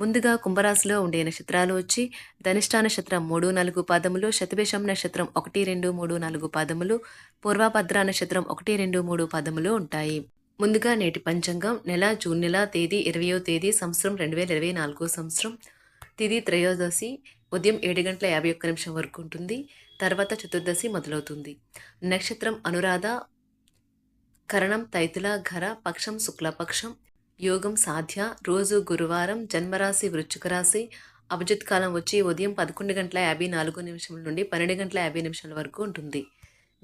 ముందుగా కుంభరాశిలో ఉండే నక్షత్రాలు వచ్చి ధనిష్టా నక్షత్రం మూడు నాలుగు పాదములు శతభేషం నక్షత్రం ఒకటి రెండు మూడు నాలుగు పాదములు పూర్వాభద్ర నక్షత్రం ఒకటి రెండు మూడు పాదములు ఉంటాయి. ముందుగా నేటి పంచాంగం నెల జూన్ నెల తేదీ ఇరవయో తేదీ సంవత్సరం రెండు వేల ఇరవై నాలుగో సంవత్సరం తిది త్రయోదశి ఉదయం ఏడు గంటల యాభై ఒక్క నిమిషం వరకు ఉంటుంది తర్వాత చతుర్దశి మొదలవుతుంది. నక్షత్రం అనురాధ కరణం తైతుల ఘర పక్షం శుక్లపక్షం యోగం సాధ్య. రోజు గురువారం జన్మరాశి వృశ్చిక రాశి అభిజిత్ కాలం వచ్చి ఉదయం పదకొండు గంటల యాభై నాలుగు నిమిషం నుండి పన్నెండు గంటల యాభై నిమిషాల వరకు ఉంటుంది.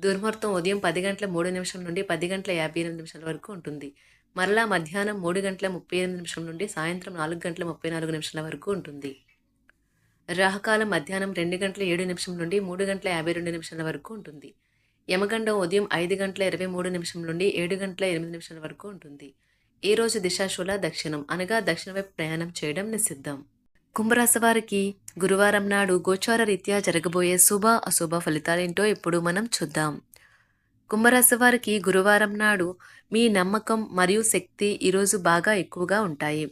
దుర్ముహూర్తం ఉదయం పది గంటల మూడు నిమిషం నుండి పది గంటల యాభై ఎనిమిది నిమిషాల వరకు ఉంటుంది. మరలా మధ్యాహ్నం మూడు గంటల ముప్పై ఎనిమిది నిమిషం నుండి సాయంత్రం నాలుగు గంటల ముప్పై నాలుగు నిమిషాల వరకు ఉంటుంది. రాహకాలం మధ్యాహ్నం రెండు గంటల ఏడు నిమిషం నుండి మూడు గంటల యాభై రెండు నిమిషాల వరకు ఉంటుంది. యమగండం ఉదయం ఐదు గంటల ఇరవై మూడు నిమిషం నుండి ఏడు గంటల ఎనిమిది నిమిషాల వరకు ఉంటుంది. ఈ రోజు దిశాశూల దక్షిణం అనగా దక్షిణ వైపు ప్రయాణం చేయడం నిషిద్ధం. కుంభరాశి వారికి గురువారం నాడు గోచార రీత్యా జరగబోయే శుభ అశుభ ఫలితాలేంటో ఇప్పుడు మనం చూద్దాం. కుంభరాశి వారికి గురువారం నాడు మీ నమ్మకం మరియు శక్తి ఈరోజు బాగా ఎక్కువగా ఉంటాయి.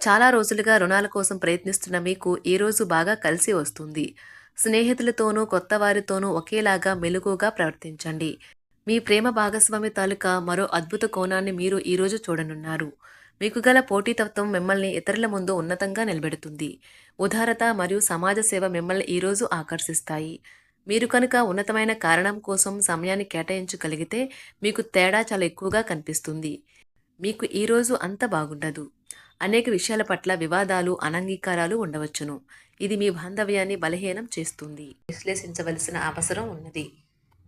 చాలా రోజులుగా రుణాల కోసం ప్రయత్నిస్తున్న మీకు ఈరోజు బాగా కలిసి వస్తుంది. స్నేహితులతోనూ కొత్త వారితోనూ ఒకేలాగా మెలుగుగా ప్రవర్తించండి. మీ ప్రేమ భాగస్వామి తాలూకా మరో అద్భుత కోణాన్ని మీరు ఈరోజు చూడనున్నారు. మీకు గల పోటీతత్వం మిమ్మల్ని ఇతరుల ముందు ఉన్నతంగా నిలబెడుతుంది. ఉదారత మరియు సమాజ సేవ మిమ్మల్ని ఈరోజు ఆకర్షిస్తాయి. మీరు కనుక ఉన్నతమైన కారణం కోసం సమయాన్ని కేటాయించగలిగితే మీకు తేడా చాలా ఎక్కువగా కనిపిస్తుంది. మీకు ఈరోజు అంత బాగుండదు. అనేక విషయాల పట్ల వివాదాలు అనంగీకారాలు ఉండవచ్చును. ఇది మీ బాంధవ్యాన్ని బలహీనం చేస్తుంది. విశ్లేషించవలసిన అవసరం ఉన్నది.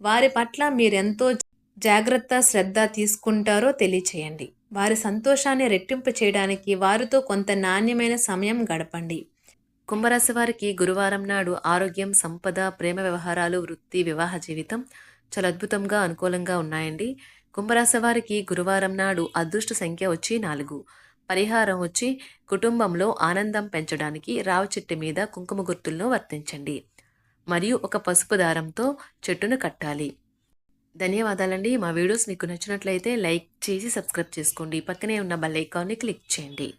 వారి పట్ల మీరెంతో జాగ్రత్త శ్రద్ధ తీసుకుంటారో తెలియచేయండి. వారి సంతోషాన్ని రెట్టింపు చేయడానికి వారితో కొంత నాణ్యమైన సమయం గడపండి. కుంభరాశి వారికి గురువారం నాడు ఆరోగ్యం సంపద ప్రేమ వ్యవహారాలు వృత్తి వివాహ జీవితం చాలా అద్భుతంగా అనుకూలంగా ఉన్నాయండి. కుంభరాశి వారికి గురువారం నాడు అదృష్ట సంఖ్య వచ్చి నాలుగు. పరిహారం వచ్చి కుటుంబంలో ఆనందం పెంచడానికి రావి చెట్టు మీద కుంకుమ గుర్తులను వర్తించండి. మరియు ఒక పసుపు దారంతో చెట్టును కట్టాలి. ధన్యవాదాలండి. మా వీడియోస్ మీకు నచ్చినట్లయితే లైక్ చేసి సబ్స్క్రైబ్ చేసుకోండి. పక్కనే ఉన్న బెల్ ఐకాన్ని క్లిక్ చేయండి.